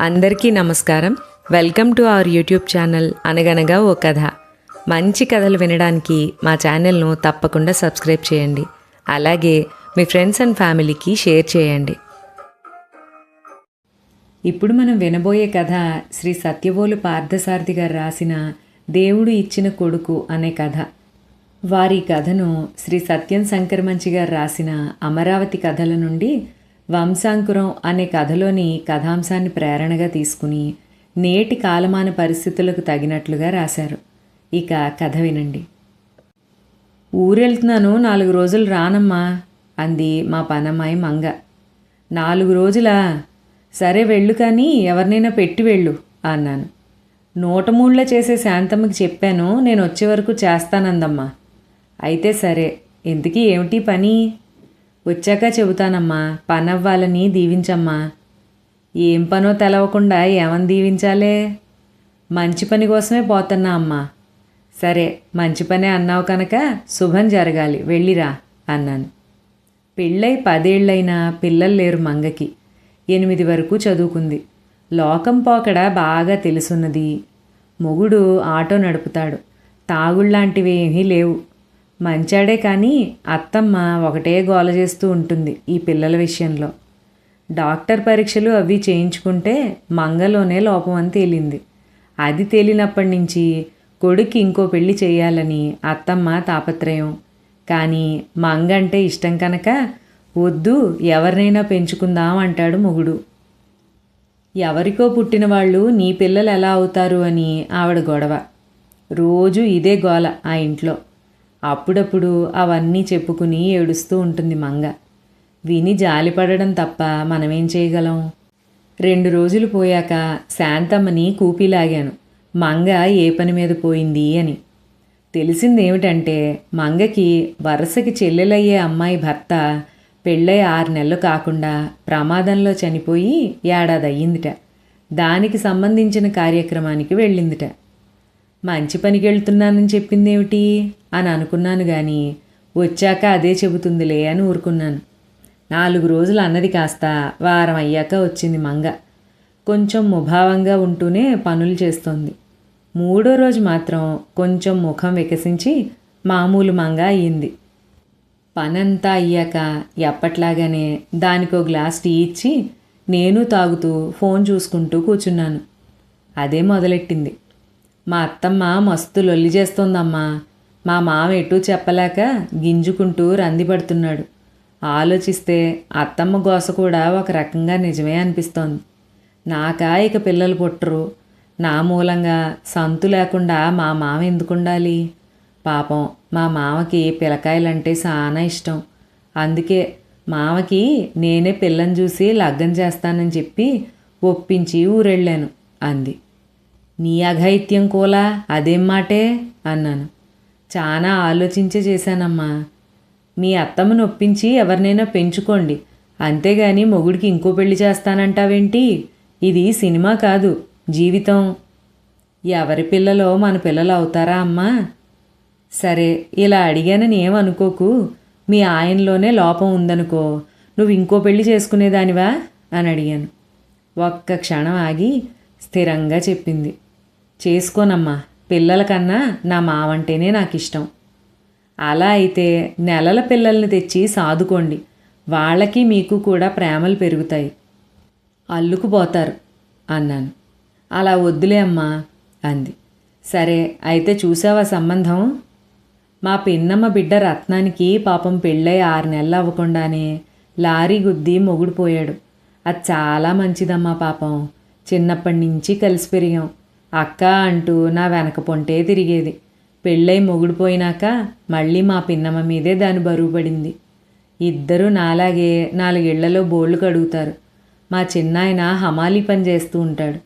అందరికీ నమస్కారం. Welcome to our YouTube channel అనగనగా ఓ కథ. మంచి కథలు వినడానికి మా ఛానల్ను తప్పకుండా సబ్స్క్రైబ్ చేయండి. అలాగే మీ ఫ్రెండ్స్ అండ్ ఫ్యామిలీకి షేర్ చేయండి. ఇప్పుడు మనం వినబోయే కథ శ్రీ సత్యవోలు పార్థసారథి గారు రాసిన దేవుడు ఇచ్చిన కొడుకు అనే కథ. వారి కథను శ్రీ సత్యం శంకరమంచి గారు రాసిన అమరావతి కథల నుండి వంశాంకురం అనే కథలోని కథాంశాన్ని ప్రేరణగా తీసుకుని నేటి కాలమాన పరిస్థితులకు తగినట్లుగా రాశారు. ఇక కథ వినండి. ఊరెళ్తున్నాను నాలుగు రోజులు రానమ్మా అంది మా పనమ్మాయి మంగ. నాలుగు రోజులా? సరే వెళ్ళు కానీ ఎవరినైనా పెట్టి వెళ్ళు అన్నాను. నూటమూళ్ళ చేసే శాంతమ్మకి చెప్పాను నేను వచ్చే వరకు చేస్తానందమ్మా. అయితే సరే ఇంతకీ ఏమిటి పని? వచ్చాక చెబుతానమ్మా పనవ్వాలని దీవించమ్మా. ఏం పనో తెలవకుండా ఏమని దీవించాలే? మంచి పని కోసమే పోతున్నా అమ్మా. సరే మంచి పనే అన్నావు కనుక శుభం జరగాలి వెళ్ళిరా అన్నాను. పెళ్ళై పదేళ్ళైనా పిల్లలు లేరు మంగకి. ఎనిమిది వరకు చదువుకుంది. లోకం పోకడ బాగా తెలుసున్నది. మొగుడు ఆటో నడుపుతాడు. తాగుళ్ళాంటివి ఏమీ లేవు. మంచాడే కానీ అత్తమ్మ ఒకటే గోల చేస్తూ ఉంటుంది ఈ పిల్లల విషయంలో. డాక్టర్ పరీక్షలు అవి చేయించుకుంటే మంగలోనే లోపం అని తేలింది. అది తేలినప్పటి నుంచి కొడుక్కి ఇంకో పెళ్ళి చేయాలని అత్తమ్మ తాపత్రయం. కానీ మంగ అంటే ఇష్టం కనుక వద్దు ఎవరినైనా పెంచుకుందాం అంటాడు మొగుడు. ఎవరికో పుట్టిన వాళ్ళు నీ పిల్లలు ఎలా అవుతారు అని ఆవిడ గొడవ. రోజు ఇదే గోల ఆ ఇంట్లో. అప్పుడప్పుడు అవన్నీ చెప్పుకుని ఏడుస్తూ ఉంటుంది మంగ. విని జాలిపడడం తప్ప మనమేం చేయగలం? రెండు రోజులు పోయాక శాంతమ్మని కూపిలాగాను మంగ ఏ పని మీద పోయింది అని. తెలిసిందేమిటంటే మంగకి వరుసకి చెల్లెలయ్యే అమ్మాయి భర్త పెళ్ళై ఆరు నెలలు కాకుండా ప్రమాదంలో చనిపోయి ఏడాది అయ్యిందిట. దానికి సంబంధించిన కార్యక్రమానికి వెళ్ళిందిట. మంచి పనికి వెళ్తున్నానని చెప్పిందేమిటి? అని అనుకున్నాను కానీ వచ్చాక అదే చెబుతుందిలే అని ఊరుకున్నాను. నాలుగు రోజులు అన్నది కాస్త వారం అయ్యాక వచ్చింది మంగ. కొంచెం ముభావంగా ఉంటూనే పనులు చేస్తోంది. మూడో రోజు మాత్రం కొంచెం ముఖం వికసించి మామూలు మంగ అయ్యింది. పనంతా అయ్యాక ఎప్పట్లాగానే దానికో గ్లాస్ టీ ఇచ్చి నేను తాగుతూ ఫోన్ చూసుకుంటూ కూర్చున్నాను. అదే మొదలెట్టింది. మా అత్తమ్మ మస్తు లొల్లి చేస్తోందమ్మా. మా మామ ఎటూ చెప్పలేక గింజుకుంటూ రంది పడుతున్నాడు. ఆలోచిస్తే అత్తమ్మ గోస కూడా ఒక రకంగా నిజమే అనిపిస్తోంది. నాకా ఇక పిల్లలు పుట్టరు. నా మూలంగా సంతు లేకుండా మా మామ ఎందుకు ఉండాలి పాపం మా మామకి పిలకాయలంటే చాలా ఇష్టం. అందుకే మామకి నేనే పిల్లని చూసి లగ్గం చేస్తానని చెప్పి ఒప్పించి ఊరెళ్ళాను అంది. నీ అఘాయిత్యం కోలా అదేం మాటే? అన్నాను. చాలా ఆలోచించే చేశానమ్మా. మీ అత్తమ్మను ఒప్పించి ఎవరినైనా పెంచుకోండి. అంతేగాని మొగుడికి ఇంకో పెళ్ళి చేస్తానంటావేంటి? ఇది సినిమా కాదు జీవితం. ఎవరి పిల్లలో మన పిల్లలు అవుతారా అమ్మా? సరే ఇలా అడిగానని ఏమనుకోకు మీ ఆయనలోనే లోపం ఉందనుకో నువ్వు ఇంకో పెళ్ళి చేసుకునేదానివా? అని అడిగాను. ఒక్క క్షణం ఆగి స్థిరంగా చెప్పింది. చేసుకోనమ్మా. పిల్లల కన్నా నా మావంటేనే నాకు ఇష్టం అలా అయితే నెలల పిల్లల్ని తెచ్చి సాదుకోండి. వాళ్ళకి మీకు కూడా ప్రేమలు పెరుగుతాయి. అల్లుకుపోతారు అన్నాను. అలా వద్దులే అమ్మా అంది. సరే అయితే చూసావా సంబంధం? మా పిన్నమ్మ బిడ్డ రత్నానికి పాపం పెళ్ళై ఆరు నెలలు అవ్వకుండానే లారీ గుద్ది మొగుడు పోయాడు అది చాలా మంచిదమ్మా పాపం. చిన్నప్పటి నుంచి కలిసి పెరిగాం. అక్క అంటూ నా వెనక పొంటే తిరిగేది. పెళ్ళై మొగుడిపోయినాక మళ్ళీ మా పిన్నమ్మ మీదే దాని బరువు పడింది. ఇద్దరూ నాలాగే నాలుగేళ్ళలో బోళ్ళు కడుగుతారు. మా చిన్నాయన హమాలీ పని చేస్తూ ఉంటాడు.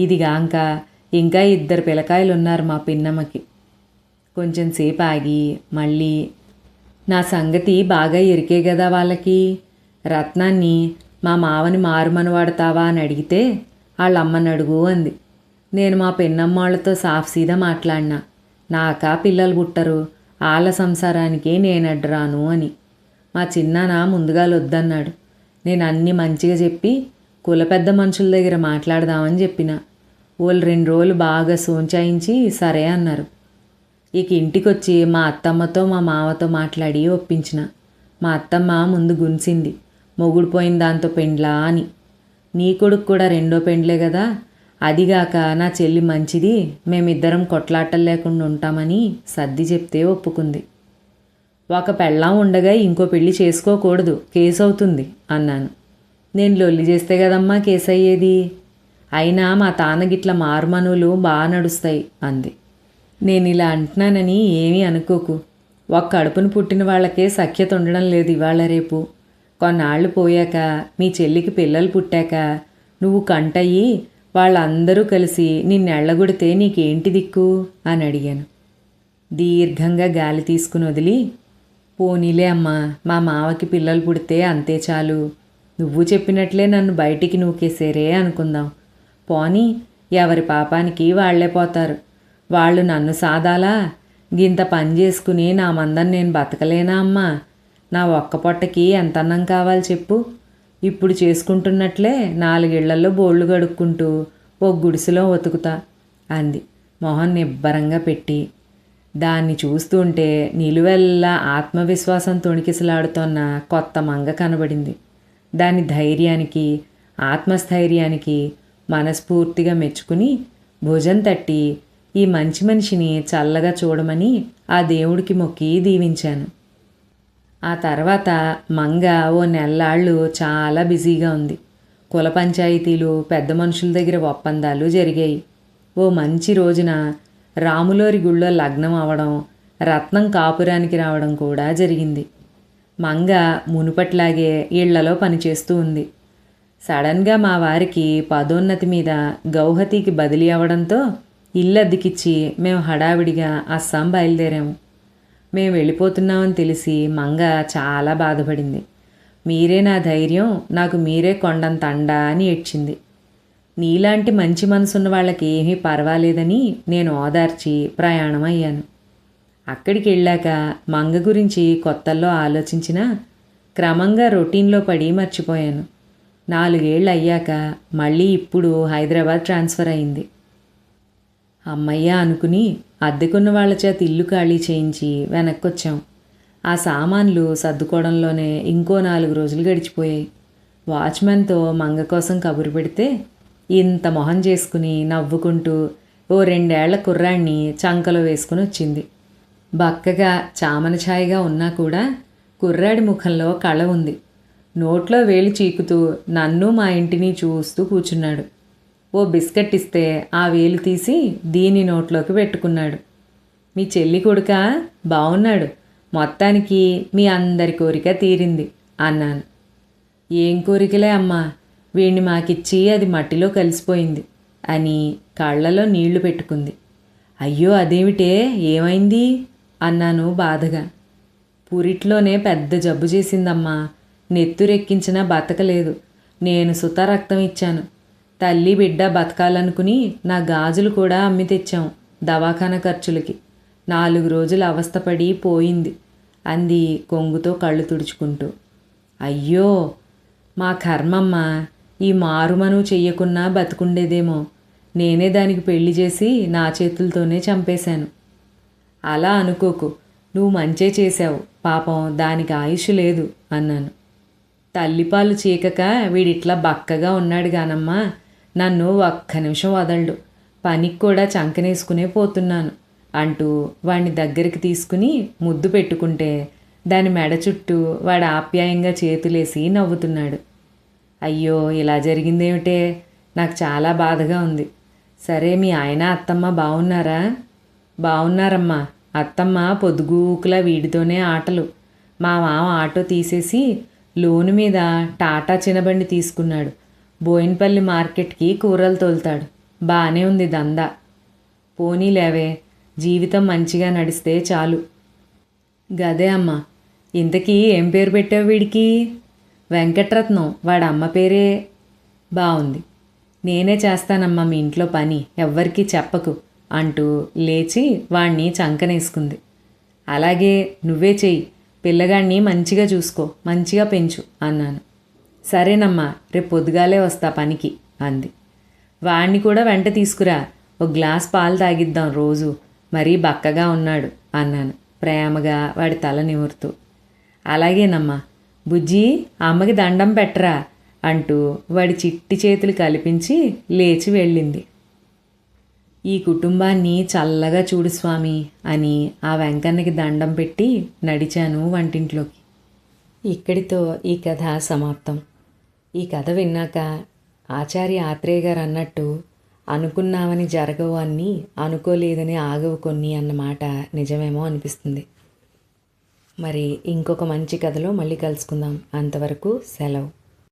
ఇదిగాక ఇంకా ఇద్దరు పిల్లకాయలు ఉన్నారు మా పిన్నమ్మకి. కొంచెం సేపు ఆగి మళ్ళీ నా సంగతి బాగా ఎరికే కదా వాళ్ళకి? రత్నాన్ని మా మావని మారుమని వాడతావా అని అడిగితే వాళ్ళమ్మని అడుగు అంది. నేను మా పెన్నమ్మాళ్ళతో సాఫ్ సీదా మాట్లాడినా. నాకా పిల్లలు పుట్టరు. వాళ్ళ సంసారానికే నేనడ్రాను అని. మా చిన్నాన్న ముందుగా వద్దన్నాడు నేను అన్నీ మంచిగా చెప్పి కుల పెద్ద మనుషుల దగ్గర మాట్లాడదామని చెప్పిన. వాళ్ళు రెండు రోజులు బాగా సోంచాయించి సరే అన్నారు. ఇక ఇంటికొచ్చి మా అత్తమ్మతో మా మావతో మాట్లాడి ఒప్పించిన. మా అత్తమ్మ ముందు గుంసింది. మొగుడు పోయిన దాంతో పెండ్లా అని. నీ కొడుకు కూడా రెండో పెండ్లే కదా. అదిగాక నా చెల్లి మంచిది మేమిద్దరం కొట్లాటలు లేకుండా ఉంటామని సర్ది చెప్తే ఒప్పుకుంది. ఒక పెళ్ళాం ఉండగా ఇంకో పెళ్ళి చేసుకోకూడదు కేసు అవుతుంది అన్నాను. నేను లొల్లి చేస్తే కదమ్మా కేసు అయ్యేది అయినా మా తానగిట్ల మార్మనులు బాగా నడుస్తాయి అంది. నేను ఇలా అంటున్నానని ఏమీ అనుకోకు. ఒక కడుపును పుట్టిన వాళ్ళకే సఖ్యత ఉండడం లేదు ఇవాళ రేపు. కొన్నాళ్ళు పోయాక మీ చెల్లికి పిల్లలు పుట్టాక నువ్వు కంటయ్యి వాళ్ళందరూ కలిసి నిన్నెళ్ళగొడితే నీకేంటి దిక్కు? అని అడిగాను. దీర్ఘంగా గాలి తీసుకుని వదిలి పోనీలే అమ్మా మా మావకి పిల్లలు పుడితే అంతే చాలు. నువ్వు చెప్పినట్లే నన్ను బయటికి నూకేసేరే అనుకుందాం. పోనీ ఎవరి పాపానికి వాళ్ళే పోతారు. వాళ్ళు నన్ను సాదాలా? గింత పని చేసుకుని నా మందం నేను బతకలేనా అమ్మా? నా ఒక్క పొట్టకి ఎంత అన్నం కావాలి చెప్పు. ఇప్పుడు చేసుకుంటున్నట్లే నాలుగేళ్ళలో బోళ్ళు గడుక్కుంటూ ఓ గుడిసెలో ఒతుకుతా అంది. మొహం నిబ్బరంగా పెట్టి. దాన్ని చూస్తుంటే నిలువెల్లా ఆత్మవిశ్వాసం తొణికిసలాడుతోన్న కొత్త మంగ కనబడింది. దాని ధైర్యానికి ఆత్మస్థైర్యానికి మనస్ఫూర్తిగా మెచ్చుకుని భుజం తట్టి ఈ మంచి మనిషిని చల్లగా చూడమని ఆ దేవుడికి మొక్కి దీవించాను. ఆ తర్వాత మంగ ఓ నెల్లాళ్ళు చాలా బిజీగా ఉంది. కుల పంచాయతీలు పెద్ద మనుషుల దగ్గర ఒప్పందాలు జరిగాయి. ఓ మంచి రోజున రాములోరి గుళ్ళో లగ్నం అవడం రత్నం కాపురానికి రావడం కూడా జరిగింది. మంగ మునుపట్లాగే ఇళ్ళలో పనిచేస్తూ ఉంది. సడన్గా మా వారికి పదోన్నతి మీద గౌహతికి బదిలీ అవడంతో ఇల్లు అద్దెకిచ్చి మేము హడావిడిగా అస్సాం బయలుదేరాము. మేము వెళ్ళిపోతున్నామని తెలిసి మంగ చాలా బాధపడింది. మీరే నా ధైర్యం నాకు మీరే కొండంత అండా అని ఏడ్చింది. నీలాంటి మంచి మనసున్న వాళ్ళకి ఏమీ పర్వాలేదని నేను ఓదార్చి ప్రయాణం అయ్యాను. అక్కడికి వెళ్ళాక మంగ గురించి కొత్తల్లో ఆలోచించిన క్రమంగా రొటీన్లో పడి మర్చిపోయాను. నాలుగేళ్ళు అయ్యాక మళ్ళీ ఇప్పుడు హైదరాబాద్ ట్రాన్స్ఫర్ అయింది. అమ్మయ్య అనుకుని అద్దెకున్న వాళ్ళ చేత ఇల్లు ఖాళీ చేయించి వెనక్కొచ్చాం. ఆ సామాన్లు సర్దుకోవడంలోనే ఇంకో నాలుగు రోజులు గడిచిపోయాయి. వాచ్మెన్తో మంగ కోసం కబురు పెడితే ఇంత మొహం చేసుకుని నవ్వుకుంటూ ఓ రెండేళ్ళ కుర్రాడిని చంకలో వేసుకుని వచ్చింది. బక్కగా చామన ఛాయగా ఉన్నా కూడా కుర్రాడి ముఖంలో కళ ఉంది. నోట్లో వేలు చీకుతూ నన్ను మా ఇంటిని చూస్తూ కూర్చున్నాడు. ఓ బిస్కెట్ ఇస్తే ఆ వేలు తీసి దీని నోట్లోకి పెట్టుకున్నాడు. మీ చెల్లి కొడుక? బాగున్నాడు మొత్తానికి మీ అందరి కోరిక తీరింది అన్నాను. ఏం కోరికలే అమ్మా? వీణ్ణి మాకిచ్చి అది మట్టిలో కలిసిపోయింది అని కళ్ళలో నీళ్ళు పెట్టుకుంది. అయ్యో అదేమిటే? ఏమైంది? అన్నాను బాధగా. పురిట్లోనే పెద్ద జబ్బు చేసిందమ్మా. నెత్తురెక్కించినా బతకలేదు. నేను సుత రక్తం ఇచ్చాను. తల్లి బిడ్డ బతకాలనుకుని నా గాజులు కూడా అమ్మి తెచ్చాం దవాఖాన ఖర్చులకి. నాలుగు రోజులు అవస్థపడి పోయింది. అంది కొంగుతో కళ్ళు తుడుచుకుంటూ. అయ్యో మా కర్మమ్మ ఈ మారుమను చెయ్యకున్నా బతుకుండేదేమో. నేనే దానికి పెళ్ళి చేసి నా చేతులతోనే చంపేశాను. అలా అనుకోకు. నువ్వు మంచే చేశావు. పాపం దానికి ఆయుష్ లేదు అన్నాను. తల్లిపాలు చీకక వీడిట్లా బక్కగా ఉన్నాడు గానమ్మా నన్ను ఒక్క నిమిషం వదలడు. పనికి కూడా చంకనేసుకునే పోతున్నాను అంటూ వాడిని దగ్గరికి తీసుకుని ముద్దు పెట్టుకుంటే దాని మెడ చుట్టూ వాడు ఆప్యాయంగా చేతులేసి నవ్వుతున్నాడు. అయ్యో ఇలా జరిగిందేమిటే? నాకు చాలా బాధగా ఉంది. సరే మీ ఆయన అత్తమ్మ బాగున్నారా బాగున్నారమ్మా అత్తమ్మ పొద్దుగూకులా వీడితోనే ఆటలు. మా మామ ఆటో తీసేసి లోను మీద టాటా చినబండి తీసుకున్నాడు. బోయిన్పల్లి మార్కెట్కి కూరలు తోలుతాడు. బాగానే ఉంది దందా. పోనీలేవే జీవితం మంచిగా నడిస్తే చాలు. గదే అమ్మ ఇంతకీ ఏం పేరు పెట్టావు వీడికి? వెంకట్రత్నం వాడమ్మ అమ్మ పేరే? బాగుంది నేనే చేస్తానమ్మా మీ ఇంట్లో పని ఎవ్వరికీ చెప్పకు అంటూ లేచి వాణ్ణి చంకనేసుకుంది. అలాగే నువ్వే చెయ్యి పిల్లగాడిని మంచిగా చూసుకో మంచిగా పెంచు అన్నాను. సరేనమ్మా రేపు పొద్దుగాలే వస్తా పనికి అంది. వాణ్ణి కూడా వెంట తీసుకురా ఒక గ్లాస్ పాలు తాగిద్దాం రోజు మరీ బక్కగా ఉన్నాడు అన్నాను ప్రేమగా వాడి తల నిమురుతూ. అలాగేనమ్మా బుజ్జి అమ్మకి దండం పెట్టరా అంటూ వాడి చిట్టి చేతులు కల్పించి లేచి వెళ్ళింది. ఈ కుటుంబాన్ని చల్లగా చూడు స్వామి అని ఆ వెంకన్నకి దండం పెట్టి నడిచాను వంటింట్లోకి. ఇక్కడితో ఈ కథ సమాప్తం. ఈ కథ విన్నాక ఆచార్య ఆత్రేయ గారు అన్నట్టు అనుకున్నామని జరగవు అన్నీ అనుకోలేదని ఆగవు కొన్ని అన్నమాట నిజమేమో అనిపిస్తుంది. మరి ఇంకొక మంచి కథలో మళ్ళీ కలుసుకుందాం. అంతవరకు సెలవు.